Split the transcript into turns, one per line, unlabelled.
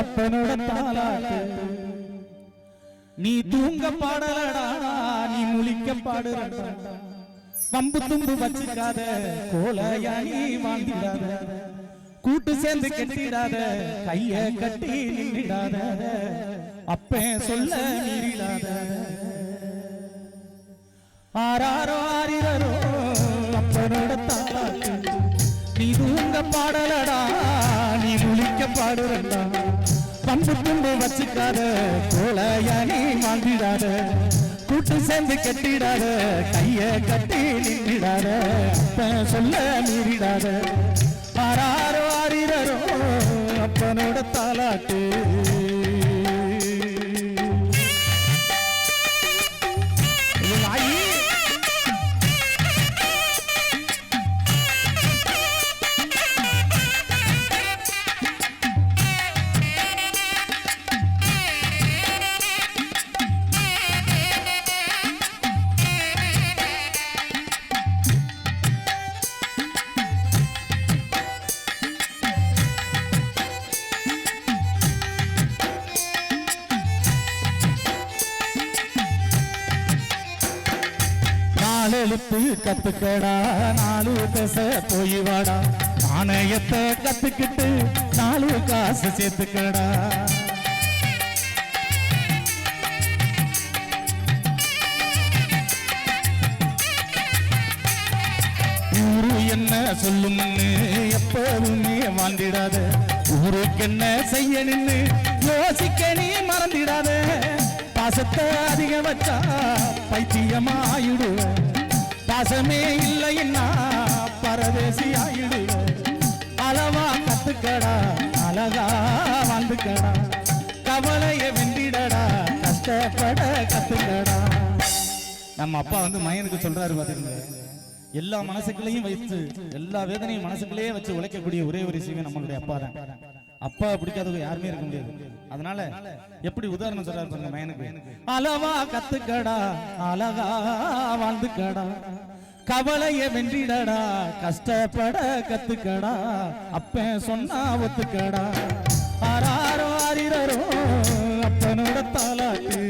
அப்பனோட தாலாட்டு நீ தூங்க பாடலடா நீ முழிக்க பாடுறடா பம்பு தும்பு வச்சுக்காத கோலையா நீ கூட்டு சேர்ந்து கட்டிடாத கைய கட்டி நின்றுடாத அப்ப சொல்ல மீறிடாத ஆறாரோ ஆறிரரோ அப்பனோட தாலாட்டு நீ தூங்க பாடலடா வைக்க பாடுறா பண்பு துண்டு வச்சுக்காத கோலையா நீ வாழ்ந்திடாத கூட்டு சேர்ந்து கட்டிடாத கைய கட்டி நின்றிடாத அப்ப சொல்ல மீறிடாத. ஆறாரோ ஆறிரரோ அப்பனோட தாலாட்டு நாலு எழுத்து கத்துக்கடா நாலு தசை போய் வாடா. நாணயத்தை கத்துக்கிட்டு நாலு காசு சேர்த்துக்கடா. ஊரு என்ன சொல்லும்னு எப்போதுமே வாழ்ந்திடாத ஊருக்கு என்ன செய்ய நின்னு யோசிக்க நீ மறந்திடாத. பாசத்தை அதிகம் வச்சா பைத்தியமாயிடு பாசமே இல்லைன்னா பரதேசி ஆயிடு அளவா கத்துக்கடா அழகா வாழ்ந்துக்கடா. கவலைய வெண்டிடடா கஷ்டப்பட கத்துக்கடா. நம்ம அப்பா வந்து மயனுக்கு சொல்றாரு பாத்தீங்க எல்லா மனசுக்குள்ளேயும் வைத்து எல்லா வேதனையும் மனசுக்குள்ளேயே வச்சு உழைக்கக்கூடிய ஒரே ஒரு விஷயம் நம்மளுடைய அப்பா தான். அப்பா பிடிக்காதவங்க யாருமே இருக்க முடியாது. அதனால எப்படி உதாரணம் சொல்றாரு பாருங்க மயனுக்கு. அளவா கத்துக்கடா அழகா வாழ்ந்துக்கடா. கவலைய வென்றிடடா கஷ்டப்பட கத்துக்கடா. அப்ப சொன்னா ஒத்துக்கடா. ஆறாரோ ஆறிரரோ அப்பனோட தாலாட்டு.